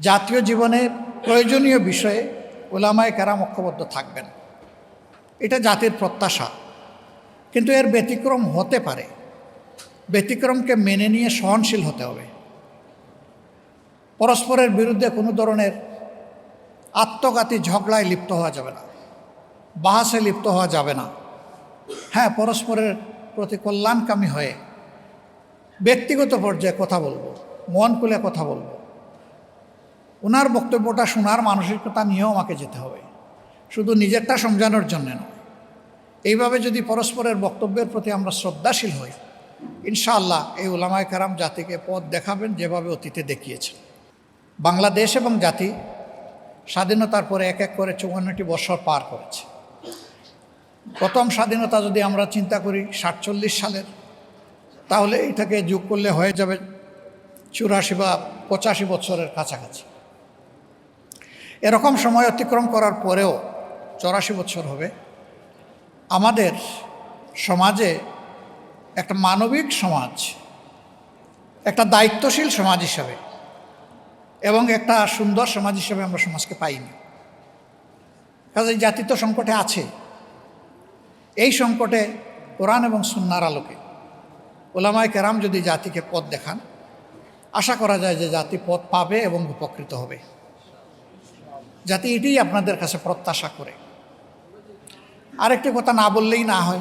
জাতীয় জীবনে প্রয়োজনীয় বিষয়ে ওলামায় কেরাম ঐক্যবদ্ধ থাকবেন। এটা জাতির প্রত্যাশা। কিন্তু এর ব্যতিক্রম হতে পারে। ব্যতিক্রমকে মেনে নিয়ে সহনশীল হতে হবে। পরস্পরের বিরুদ্ধে কোনো ধরনের আত্মঘাতী ঝগড়ায় লিপ্ত হওয়া যাবে না। বাহাসে লিপ্ত হওয়া যাবে না। হ্যাঁ পরস্পরের প্রতি কল্যাণকামী হয়ে ব্যক্তিগত পর্যায়ে কথা বলব মন খুলে কথা বলব। ওনার বক্তব্যটা শোনার মানসিকতা নিয়েও আমাকে যেতে হবে। শুধু নিজেরটা সমঝানোর জন্য নয়। এইভাবে যদি পরস্পরের বক্তব্যের প্রতি আমরা শ্রদ্ধাশীল হই, ইনশাআল্লাহ এই ওলামায় কারাম জাতিকে পথ দেখাবেন যেভাবে অতীতে দেখিয়েছেন। বাংলাদেশ এবং জাতি স্বাধীনতার পরে এক এক করে চৌয়ান্নটি বছর পার করেছে। প্রথম স্বাধীনতা যদি আমরা চিন্তা করি সাতচল্লিশ সালের, তাহলে এটাকে যোগ করলে হয়ে যাবে চুরাশি বা পঁচাশি বছরের কাছাকাছি। এরকম সময় অতিক্রম করার পরেও চৌরাশি বছর হবে, আমাদের সমাজে একটা মানবিক সমাজ, একটা দায়িত্বশীল সমাজ হিসাবে এবং একটা সুন্দর সমাজ হিসাবে আমরা সমাজকে পাইনি। কাজে জাতি তো সংকটে আছে। এই সংকটে কোরআন এবং সুন্নার আলোকে ওলামায় কেরাম যদি জাতিকে পথ দেখান, আশা করা যায় যে জাতি পথ পাবে এবং উপকৃত হবে। জাতি এটাই আপনাদের কাছে প্রত্যাশা করে। আরেকটি কথা না বললেই না হয়।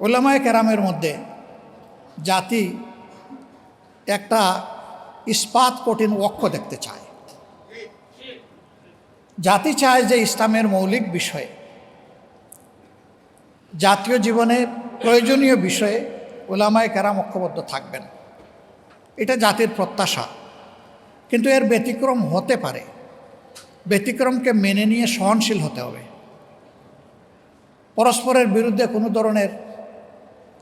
ওলামায় কেরামের মধ্যে জাতি একটা ইস্পাত কঠিন অক্ষ দেখতে চায়। জাতি চায় যে ইসলামের মৌলিক বিষয়ে, জাতীয় জীবনে প্রয়োজনীয় বিষয়ে ওলামায় কেরাম ঐক্যবদ্ধ থাকবেন। এটা জাতির প্রত্যাশা। কিন্তু এর ব্যতিক্রম হতে পারে। ব্যতিক্রমকে মেনে নিয়ে সহনশীল হতে হবে। পরস্পরের বিরুদ্ধে কোনো ধরনের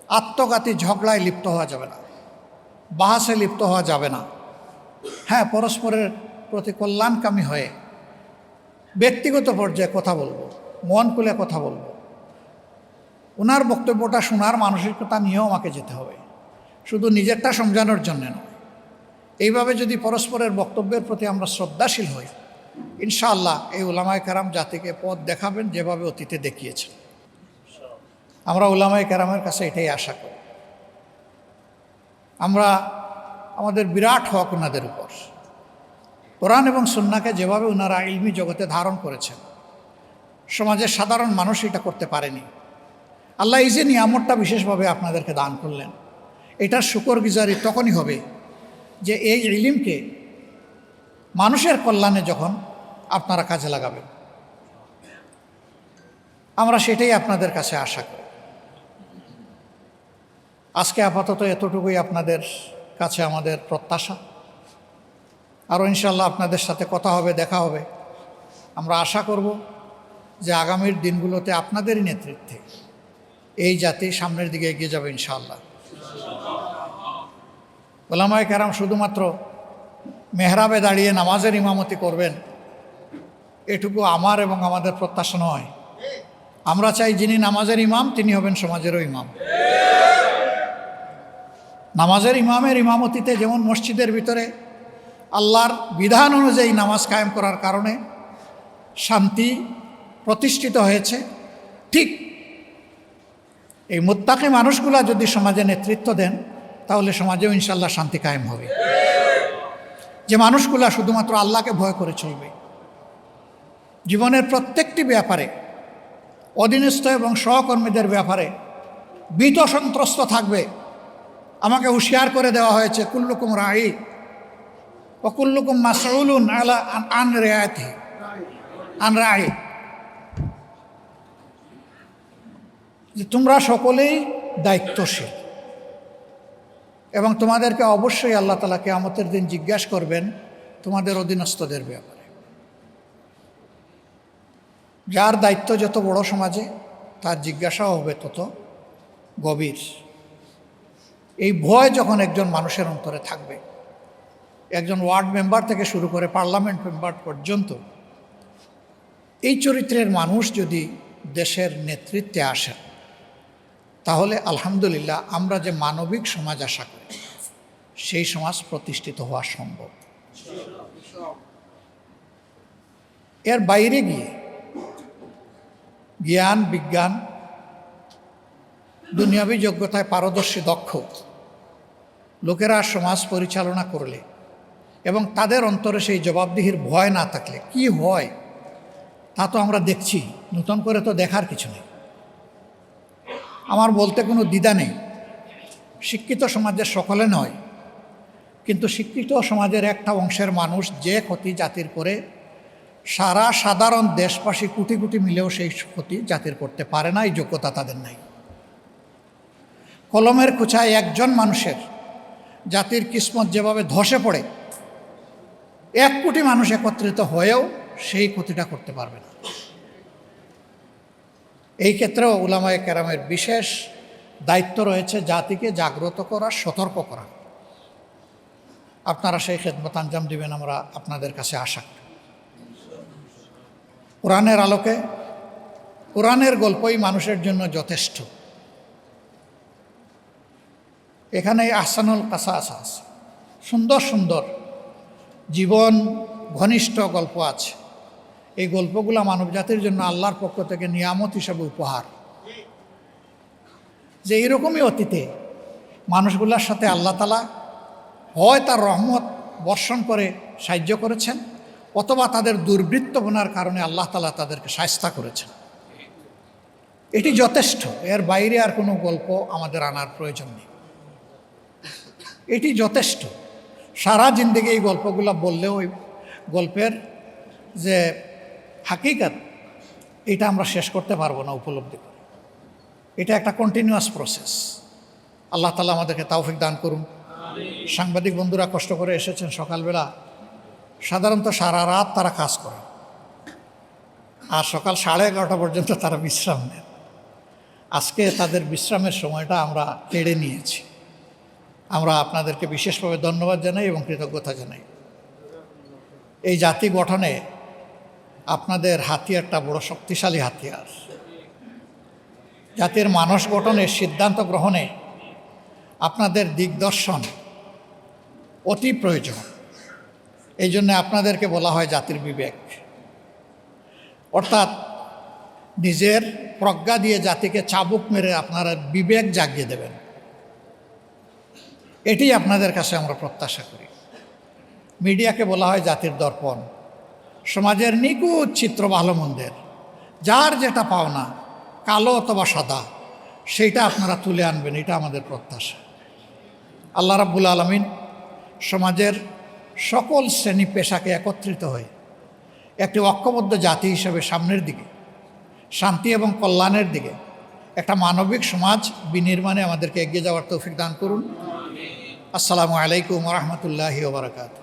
আত্মঘাতী ঝগড়ায় লিপ্ত হওয়া যাবে না, বাহাসে লিপ্ত হওয়া যাবে না। হ্যাঁ পরস্পরের প্রতি কল্যাণকামী হয়ে ব্যক্তিগত পর্যায়ে কথা বলব, মন খুলে কথা বলব। ওনার বক্তব্যটা শোনার মানসিকতা নিয়েও আমাকে যেতে হবে। শুধু নিজেরটা সমঝানোর জন্য নয়। এইভাবে যদি পরস্পরের বক্তব্যের প্রতি আমরা শ্রদ্ধাশীল হই ইনশাআল্লাহ এই ওলামায় কারাম জাতিকে পথ দেখাবেন, যেভাবে অতীতে দেখিয়েছেন। আমরা ওলামায় কারামের কাছে এটাই আশা করি। আমরা আমাদের বিরাট হক ওনাদের উপর। কোরআন এবং সন্নাকে যেভাবে ওনারা ইলমি জগতে ধারণ করেছেন, সমাজের সাধারণ মানুষ এটা করতে পারেনি। আল্লাহ এই যে নিয়ামতটা বিশেষভাবে আপনাদেরকে দান করলেন, এটার শুকর গুজারি তখনই হবে যে এই ইলিমকে মানুষের কল্যাণে যখন আপনারা কাজে লাগাবেন। আমরা সেটাই আপনাদের কাছে আশা করি। আজকে আপাতত এতটুকুই আপনাদের কাছে আমাদের প্রত্যাশা। আরও ইনশাল্লাহ আপনাদের সাথে কথা হবে, দেখা হবে। আমরা আশা করব যে আগামীর দিনগুলোতে আপনাদেরই নেতৃত্বে এই জাতি সামনের দিকে এগিয়ে যাবে ইনশাআল্লাহ। ওলামায় কারাম শুধুমাত্র মেহরাবে দাঁড়িয়ে নামাজের ইমামতি করবেন, এটুকু আমার এবং আমাদের প্রত্যাশা নয়। আমরা চাই যিনি নামাজের ইমাম, তিনি হবেন সমাজেরও ইমাম। নামাজের ইমামের ইমামতিতে যেমন মসজিদের ভিতরে আল্লাহর বিধান অনুযায়ী নামাজ কায়েম করার কারণে শান্তি প্রতিষ্ঠিত হয়েছে, ঠিক এই মোত্তাকে মানুষগুলা যদি সমাজে নেতৃত্ব দেন, তাহলে সমাজেও ইনশাল্লাহ শান্তি কায়েম হবে। যে মানুষগুলা শুধুমাত্র আল্লাহকে ভয় করে চলবে জীবনের প্রত্যেকটি ব্যাপারে, অধীনস্থ এবং সহকর্মীদের ব্যাপারে ভীত সন্ত্রস্ত থাকবে। আমাকে হুঁশিয়ার করে দেওয়া হয়েছে, কুল্লুকুম রাই ও কুল্লুকুম মাসউলুন আলা আন রেয়াতি আন রাই যে তোমরা সকলেই দায়িত্বশীল। এবং তোমাদেরকে অবশ্যই আল্লাহ তালা কেয়ামতের দিন জিজ্ঞাসা করবেন তোমাদের অধীনস্থদের ব্যাপারে। যার দায়িত্ব যত বড় সমাজে, তার জিজ্ঞাসাও হবে তত গভীর। এই ভয় যখন একজন মানুষের অন্তরে থাকবে, একজন ওয়ার্ড মেম্বার থেকে শুরু করে পার্লামেন্ট মেম্বার পর্যন্ত, এই চরিত্রের মানুষ যদি দেশের নেতৃত্বে আসেন তাহলে আলহামদুলিল্লাহ আমরা যে মানবিক সমাজ আশা করি, সেই সমাজ প্রতিষ্ঠিত হওয়া সম্ভব। এর বাইরে গিয়ে জ্ঞান, বিজ্ঞান, দুনিয়াবী যোগ্যতায় পারদর্শী, দক্ষ লোকেরা সমাজ পরিচালনা করলে এবং তাদের অন্তরে সেই জবাবদিহির ভয় না থাকলে, কি হয় তা তো আমরা দেখছি, নতুন করে তো দেখার কিছু নেই। আমার বলতে কোনো দ্বিধা নেই। শিক্ষিত সমাজের সকলে নয়। কিন্তু শিক্ষিত সমাজের একটা অংশের মানুষ যে ক্ষতি জাতির করে, সারা সাধারণ দেশবাসী কোটি কোটি মিলেও সেই ক্ষতি জাতির করতে পারে না, এই যোগ্যতা তাদের নাই। কলমের কুচায় একজন মানুষের জাতির কিসমত যেভাবে ধসে পড়ে, এক কোটি মানুষ একত্রিত হয়েও সেই ক্ষতিটা করতে পারবে না। এই ক্ষেত্রেও উলামায় কেরামের বিশেষ দায়িত্ব রয়েছে জাতিকে জাগ্রত করা, সতর্ক করা। আপনারা সেই খেদমত আঞ্জাম দিবেন, আমরা আপনাদের কাছে আশা করি। কোরআনের আলোকে, কোরআনের গল্পই মানুষের জন্য যথেষ্ট। এখানে আহসানুল কাসাস আছে। সুন্দর সুন্দর জীবন ঘনিষ্ঠ গল্প আছে। এই গল্পগুলো মানবজাতির জন্য আল্লাহর পক্ষ থেকে নিয়ামত হিসাবে উপহার। যে এইরকমই অতীতে মানুষগুলোর সাথে আল্লাহ তালা হয় তার রহমত বর্ষণ করে সাহায্য করেছেন, অথবা তাদের দুর্বৃত্তপনার কারণে আল্লাহ তালা তাদেরকে সাহস্তা করেছেন। এটি যথেষ্ট, এর বাইরে আর কোনো গল্প আমাদের আনার প্রয়োজন নেই। এটি যথেষ্ট। সারা জিন্দিগি এই গল্পগুলো বললেও ওই গল্পের যে হাকিকাত, এটা আমরা শেষ করতে পারব না উপলব্ধি করে। এটা একটা কন্টিনিউয়াস প্রসেস আল্লাহ তালা আমাদেরকে তাওফিক দান করুন। সাংবাদিক বন্ধুরা কষ্ট করে এসেছেন সকালবেলা। সাধারণত সারা রাত তারা কাজ করে। আর সকাল সাড়ে এগারোটা পর্যন্ত তারা বিশ্রাম নেন। আজকে তাদের বিশ্রামের সময়টা আমরা কেড়ে নিয়েছি। আমরা আপনাদেরকে বিশেষভাবে ধন্যবাদ জানাই এবং কৃতজ্ঞতা জানাই। এই জাতি গঠনে আপনাদের হাতিয়ারটা বড় শক্তিশালী হাতিয়ার। জাতির মানস গঠনের সিদ্ধান্ত গ্রহণে আপনাদের দিগদর্শন অতি প্রয়োজন। এই জন্য আপনাদেরকে বলা হয় জাতির বিবেক। অর্থাৎ নিজের প্রজ্ঞা দিয়ে জাতিকে চাবুক মেরে আপনারা বিবেক জাগিয়ে দেবেন। এটি আপনাদের কাছে আমরা প্রত্যাশা করি। মিডিয়াকে বলা হয় জাতির দর্পণ। সমাজের নিখুঁত চিত্র ভালো মন্দের। যার যেটা পাওনা, কালো অথবা সাদা, সেইটা আপনারা তুলে আনবেন, এটা আমাদের প্রত্যাশা। আল্লাহ রাব্বুল আলমিন সমাজের সকল শ্রেণি পেশাকে একত্রিত হয়ে একটি ঐক্যবদ্ধ জাতি হিসেবে সামনের দিকে, শান্তি এবং কল্যাণের দিকে একটা মানবিক সমাজ বিনির্মাণে আমাদেরকে এগিয়ে যাওয়ার তৌফিক দান করুন। আসসালামু আলাইকুম রহমতুল্লাহি ওবরাকাত